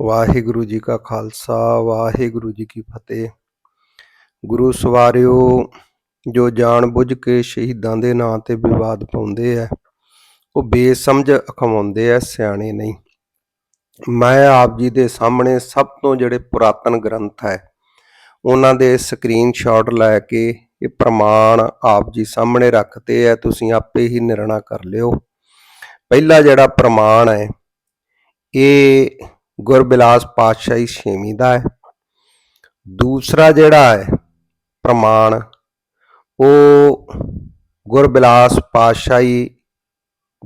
ਵਾਹਿਗੁਰੂ ਜੀ ਕਾ ਖਾਲਸਾ, ਵਾਹਿਗੁਰੂ ਜੀ ਕੀ ਫਤਿਹ। ਗੁਰੂ ਸਵਾਰਿਓ, ਜੋ ਜਾਣ ਬੁੱਝ ਕੇ ਸ਼ਹੀਦਾਂ ਦੇ ਨਾਂ ਤੇ ਵਿਵਾਦ ਪਾਉਂਦੇ ਆ ਉਹ ਬੇਸਮਝ ਅਖਵਾਉਂਦੇ ਆ ਸਿਆਣੇ ਨਹੀਂ। ਮੈਂ ਆਪ ਜੀ ਦੇ ਸਾਹਮਣੇ ਸਭ ਤੋਂ ਜਿਹੜੇ ਪੁਰਾਤਨ ਗ੍ਰੰਥ ਹੈ ਉਹਨਾਂ ਦੇ ਸਕਰੀਨਸ਼ਾਟ ਲੈ ਕੇ ਇਹ ਪ੍ਰਮਾਣ ਆਪ ਜੀ ਸਾਹਮਣੇ ਰੱਖਤੇ ਆ ਤੁਸੀਂ ਆਪੇ ਹੀ ਨਿਰਣਾ ਕਰ ਲਿਓ। ਪਹਿਲਾ ਜਿਹੜਾ ਪ੍ਰਮਾਣ ਹੈ ਇਹ ਗੁਰਬਿਲਾਸ ਪਾਤਸ਼ਾਹੀ ਛੇਵੀਂ ਦਾ ਹੈ। ਦੂਸਰਾ ਜਿਹੜਾ ਹੈ, ਪ੍ਰਮਾਣ, ਉਹ ਗੁਰਬਿਲਾਸ ਪਾਤਸ਼ਾਹੀ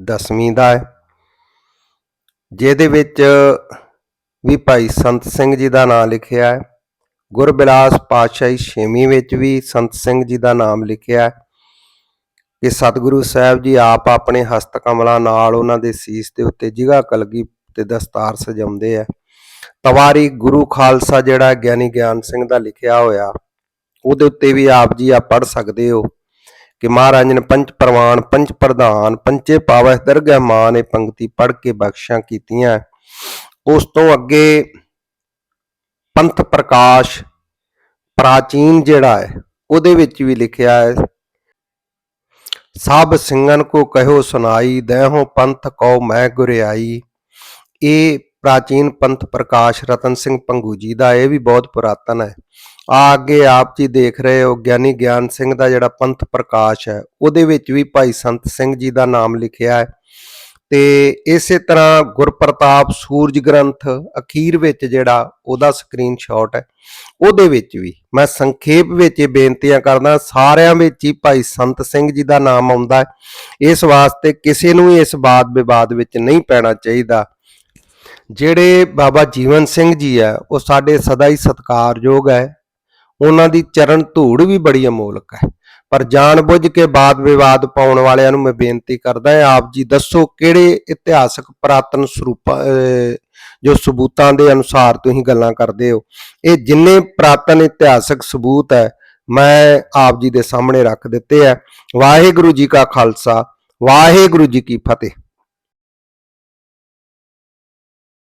ਦਸਵੀਂ ਦਾ ਹੈ, ਜਿਹਦੇ ਵਿੱਚ ਵੀ ਭਾਈ ਸੰਤ ਸਿੰਘ ਜੀ ਦਾ ਨਾਮ ਲਿਖਿਆ ਹੈ। ਗੁਰਬਿਲਾਸ ਪਾਤਸ਼ਾਹੀ ਛੇਵੀਂ ਵਿੱਚ ਵੀ ਸੰਤ ਸਿੰਘ ਜੀ ਦਾ ਨਾਮ ਲਿਖਿਆ ਹੈ ਕਿ ਸਤਿਗੁਰੂ ਸਾਹਿਬ ਜੀ ਆਪ ਆਪਣੇ ਹਸਤ ਕਮਲਾਂ ਨਾਲ ਉਹਨਾਂ ਦੇ ਸੀਸ ਦੇ ਉੱਤੇ ਜਿਗਾ ਕਲਗੀ ਤੇ ਦਸਤਾਰ ਸਜਾਉਂਦੇ ਆ। ਤਵਾਰੀ ਗੁਰੂ ਖਾਲਸਾ ਜਿਹੜਾ ਗਿਆਨੀ ਗਿਆਨ ਸਿੰਘ ਦਾ ਲਿਖਿਆ ਹੋਇਆ, ਉਹਦੇ ਉੱਤੇ ਵੀ ਆਪ ਜੀ ਆ ਪੜ ਸਕਦੇ ਹੋ ਕਿ ਮਹਾਰਾਜ ਨੇ ਪੰਜ ਪ੍ਰਵਾਨ, ਪੰਜ ਪ੍ਰਧਾਨ ਪੰਚੇ ਪਾਵੈ ਦਰਗਹਿ ਮਾਨ ਇਹ ਪੰਕਤੀ ਪੜ ਕੇ ਬਖਸ਼ਾਂ ਕੀਤੀਆਂ। ਉਸ ਤੋਂ ਅੱਗੇ ਪੰਥ ਪ੍ਰਕਾਸ਼ ਪ੍ਰਾਚੀਨ ਜਿਹੜਾ ਹੈ, ਉਹਦੇ ਵਿੱਚ ਵੀ ਲਿਖਿਆ ਹੈ, ਸਭ ਸਿੰਘਨ ਕੋ ਕਹਿਓ ਸੁਨਾਈ ਦਹਿਓ ਪੰਥ ਕਉ ਮੈਂ ਗੁਰਿਆਈ। ਇਹ ਪ੍ਰਾਚੀਨ ਪੰਥ ਪ੍ਰਕਾਸ਼ ਰਤਨ ਸਿੰਘ ਪੰਗੂ ਜੀ ਦਾ ਇਹ ਵੀ ਬਹੁਤ ਪੁਰਾਤਨ ਹੈ। ਆ ਅੱਗੇ ਆਪ ਜੀ ਦੇਖ ਰਹੇ ਹੋ, ਗਿਆਨੀ ਗਿਆਨ ਸਿੰਘ ਦਾ ਜਿਹੜਾ ਪੰਥ ਪ੍ਰਕਾਸ਼ ਹੈ, ਉਹਦੇ ਵਿੱਚ ਵੀ ਭਾਈ ਸੰਤ ਸਿੰਘ ਜੀ ਦਾ ਨਾਮ ਲਿਖਿਆ ਹੈ। ਤੇ ਇਸੇ ਤਰ੍ਹਾਂ ਗੁਰਪ੍ਰਤਾਪ ਸੂਰਜ ਗ੍ਰੰਥ ਅਖੀਰ ਵਿੱਚ ਜਿਹੜਾ ਉਹਦਾ ਸਕਰੀਨਸ਼ਾਟ ਹੈ, ਉਹਦੇ ਵਿੱਚ ਵੀ ਮੈਂ ਸੰਖੇਪ ਵਿੱਚ ਇਹ ਬੇਨਤੀਆਂ ਕਰਦਾ, ਸਾਰਿਆਂ ਵਿੱਚ ਹੀ ਭਾਈ ਸੰਤ ਸਿੰਘ ਜੀ ਦਾ ਨਾਮ ਆਉਂਦਾ ਹੈ। ਇਸ ਵਾਸਤੇ ਕਿਸੇ ਨੂੰ ਇਸ ਬਾਤ ਵਿਵਾਦ ਵਿੱਚ ਨਹੀਂ ਪੈਣਾ ਚਾਹੀਦਾ। ਜਿਹੜੇ ਬਾਬਾ ਜੀਵਨ ਸਿੰਘ ਜੀ ਆ, ਉਹ ਸਾਡੇ ਸਦਾ ਹੀ ਸਤਿਕਾਰਯੋਗ ਹੈ। ਉਹਨਾਂ ਦੀ ਚਰਨ ਧੂੜ ਵੀ ਬੜੀ ਅਮੋਲਕ ਹੈ। ਪਰ ਜਾਣ ਬੁੱਝ ਕੇ ਬਾਦ ਵਿਵਾਦ ਪਾਉਣ ਵਾਲਿਆਂ ਨੂੰ ਮੈਂ ਬੇਨਤੀ ਕਰਦਾ ਹਾਂ, ਆਪ ਜੀ ਦੱਸੋ ਕਿਹੜੇ ਇਤਿਹਾਸਕ ਪ੍ਰਾਤਨ ਸਰੂਪਾਂ ਜੋ ਸਬੂਤਾਂ ਦੇ ਅਨੁਸਾਰ ਤੁਸੀਂ ਗੱਲਾਂ ਕਰਦੇ ਹੋ। ਇਹ ਜਿੰਨੇ ਪ੍ਰਾਤਨ ਇਤਿਹਾਸਕ ਸਬੂਤ ਹੈ, ਮੈਂ ਆਪ ਜੀ ਦੇ ਸਾਹਮਣੇ ਰੱਖ ਦਿੱਤੇ ਹੈ ਵਾਹਿਗੁਰੂ ਜੀ ਕਾ ਖਾਲਸਾ, ਵਾਹਿਗੁਰੂ ਜੀ ਕੀ ਫਤਿਹ।